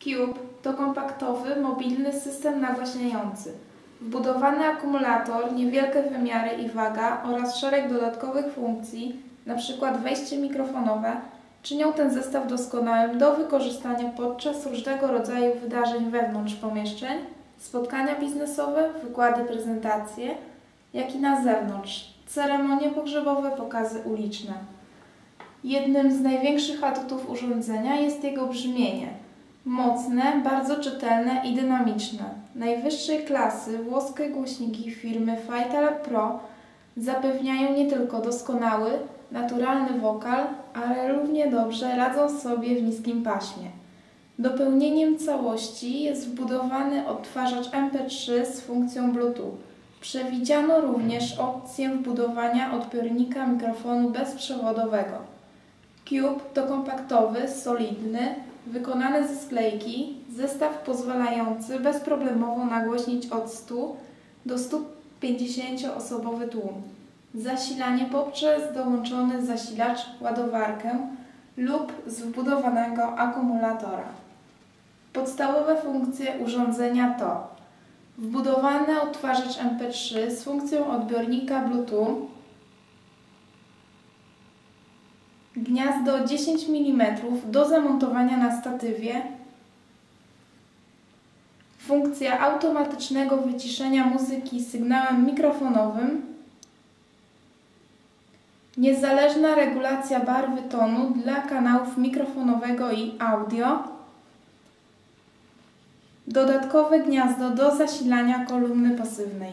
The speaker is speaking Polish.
Cube to kompaktowy, mobilny system nagłaśniający. Wbudowany akumulator, niewielkie wymiary i waga oraz szereg dodatkowych funkcji, np. wejście mikrofonowe, czynią ten zestaw doskonałym do wykorzystania podczas różnego rodzaju wydarzeń wewnątrz pomieszczeń, spotkania biznesowe, wykłady, prezentacje, jak i na zewnątrz, ceremonie pogrzebowe, pokazy uliczne. Jednym z największych atutów urządzenia jest jego brzmienie. Mocne, bardzo czytelne i dynamiczne. Najwyższej klasy włoskie głośniki firmy Vital Pro zapewniają nie tylko doskonały, naturalny wokal, ale równie dobrze radzą sobie w niskim paśmie. Dopełnieniem całości jest wbudowany odtwarzacz MP3 z funkcją Bluetooth. Przewidziano również opcję wbudowania odbiornika mikrofonu bezprzewodowego. Cube to kompaktowy, solidny, wykonany ze sklejki, zestaw pozwalający bezproblemowo nagłośnić od 100 do 150 osobowy tłum. Zasilanie poprzez dołączony zasilacz, ładowarkę lub z wbudowanego akumulatora. Podstawowe funkcje urządzenia to wbudowany odtwarzacz MP3 z funkcją odbiornika Bluetooth, gniazdo 10 mm do zamontowania na statywie, funkcja automatycznego wyciszenia muzyki sygnałem mikrofonowym, niezależna regulacja barwy tonu dla kanałów mikrofonowego i audio, dodatkowe gniazdo do zasilania kolumny pasywnej.